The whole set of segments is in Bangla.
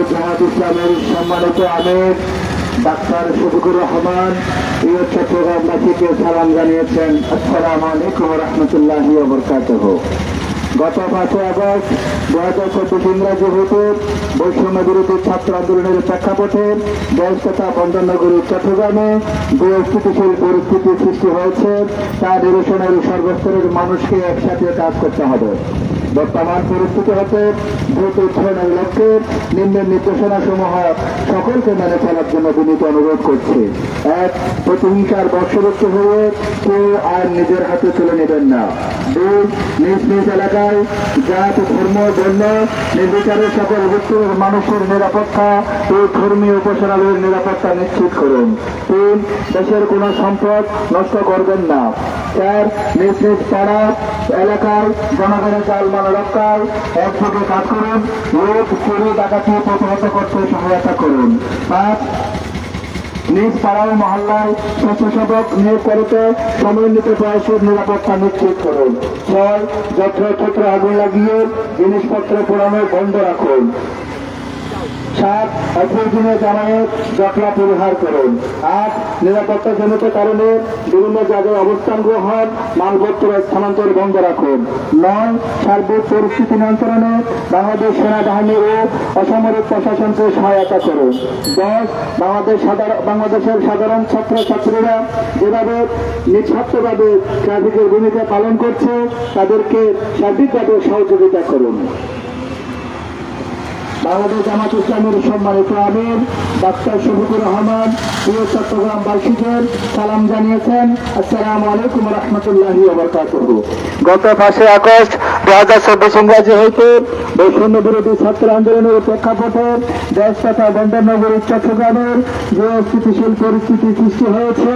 ইসলামের সম্মানিত আমির, ডাক্তার শফিকুর রহমান, প্রিয় চট্টগ্রামবাসীকে সালাম জানিয়েছেন। আসসালামু আলাইকুম রহমতুল্লাহ বরকাতহ। গত পাঁচই আগস্ট দু হাজার চব্বিশ ইংরাজি হতে বৈষম্য বিরোধী ছাত্র আন্দোলনের প্রেক্ষাপটে দেশ তথা বন্দরনগরী চট্টগ্রামে যে স্থিতিশীল পরিস্থিতি সৃষ্টি হয়েছে, তা নিরসনের সর্বস্তরের মানুষকে একসাথে কাজ করতে হবে। বর্তমান পরিস্থিতি হতে দ্রুত উত্থানের লক্ষ্যে নিম্নের নির্দেশনা সমূহ সকলকে মেনে চলার জন্য বিনীত অনুরোধ করছে। এক, প্রতিহিংসার বর্ষবর্তী হয়ে কেউ আর নিজের হাতে তুলে নেবেন না। দুই, নিজ নিজ এলাকায় জাত, ধর্ম, বর্ণ, নির্বিচারে সকল ব্যক্তির মানুষের নিরাপত্তা ও ধর্মীয় উপাসনালয়ের নিরাপত্তা নিশ্চিত করুন। তিন, দেশের কোনো সম্পদ নষ্ট করবেন না। নিজ নিজ পাড়া এলাকায় জনগণের জালমাল রক্ষায় একযোগে কাজ করুন লোক চুরি ডাকাতি প্রতিহত করতে সহায়তা করুন। পাঁচ, নিজ পাড়া ও মহল্লায় স্বেচ্ছাসেবক নিয়োগ করতে সমন্বিত প্রয়াসের নিরাপত্তা নিশ্চিত করুন। ছয় যত্রক্ষেত্রে আগুন লাগিয়ে জিনিসপত্র পোড়ানো বন্ধ রাখুন। সাত অপ্রয়োজনীয় জামানত জটলা পরিহার করুন। আট নিরাপত্তাজনিত কারণে বিভিন্ন জায়গায় অবস্থান গ্রহণ, মালপত্র স্থানান্তর বন্ধ রাখুন। নয়, সার্বিক পরিস্থিতি নিয়ন্ত্রণে বাংলাদেশ সেনাবাহিনী ও অসামরিক প্রশাসনকে সহায়তা করুন। দশ, বাংলাদেশ বাংলাদেশের সাধারণ ছাত্রছাত্রীরা যেভাবে নিঃস্বার্থভাবে ট্রাফিকের ভূমিকা পালন করছে, তাদেরকে সার্বিকভাবে সহযোগিতা করুন। বাংলাদেশ জামাত ইসলামের সম্মানিত আমির, ডাক্তার শফিকুর রহমান, প্রিয় চট্টগ্রামবাসীদের সালাম জানিয়েছেন। আসসালামু আলাইকুম রহমতুল্লাহ গত পাঁচই আগস্ট দু হাজার চব্বিশ ইংরাজি হইতে বৈষম্য বিরোধী ছাত্র আন্দোলনের প্রেক্ষাপটে দেশ তথা বন্দরনগরী চট্টগ্রামের যে স্থিতিশীল পরিস্থিতি সৃষ্টি হয়েছে,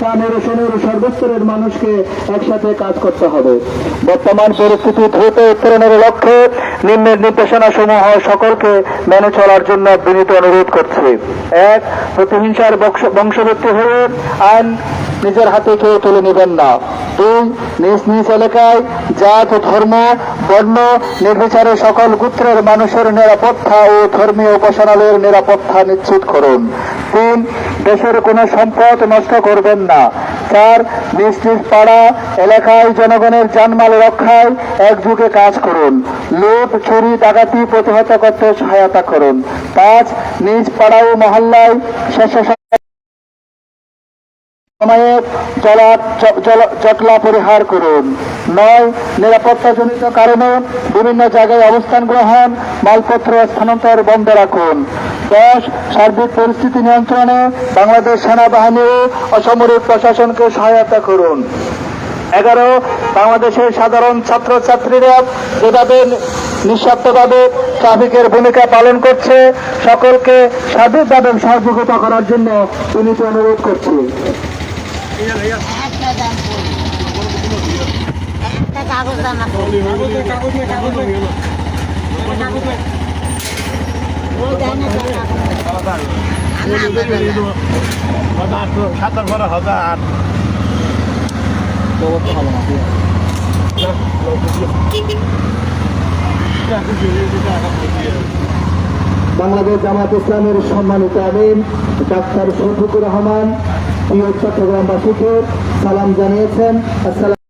তা নিরসনের সর্বস্তরের মানুষকে একসাথে কাজ করতে হবে। বর্তমান পরিস্থিতি দ্রুত উত্তরণের লক্ষ্যে নিম্নের নির্দেশনা সমূহ সকলকে মেনে চলার জন্য বিনীত অনুরোধ করছে। এক, প্রতিহিংসার বংশ- বংশবৃদ্ধি হয়ে আইন নিজের হাতে কেউ তুলে নেবেন না। দুই, নিজ নিজ এলাকায় জাত, ধর্ম, বর্ণ, নির্বিচারে সকল গোত্রের মানুষের নিরাপত্তা ও ধর্মীয় উপাসনালয়ের নিরাপত্তা নিশ্চিত করুন। তিন, দেশের কোনো সম্পদ নষ্ট করবেন না। চার নিজ পাড়া এলাকায় জনগণের জানমাল রক্ষায় একযুগে কাজ করুন। লোভ চুরি, ডাকাতি প্রতিহত করতে সহায়তা করুন। পাঁচ, নিজ পাড়া ও মহল্লায় সময়ে জটলা পরিহার করুন। নয়, নিরাপত্তাজনিত কারণে বিভিন্ন জায়গায় অবস্থান গ্রহণ, মালপত্র স্থানান্তর বন্ধ রাখুন। দশ, সার্বিক পরিস্থিতি নিয়ন্ত্রণে বাংলাদেশ সেনাবাহিনী ও অসামরিক প্রশাসনকে সহায়তা করুন। এগারো, বাংলাদেশের সাধারণ ছাত্রছাত্রীরা যেভাবে নিঃস্বার্থভাবে ট্রাফিকের ভূমিকা পালন করছে, সকলকে সার্বিকভাবে সহযোগিতা করার জন্য তিনি অনুরোধ করছি। কাগজ। সাতার হাজার। বাংলাদেশ জামাত ইসলামের সম্মানিত আমিন ডাক্তার শফিকুর রহমান প্রিয় চট্টগ্রামবাসীকে সালাম জানিয়েছেন। আসসালাম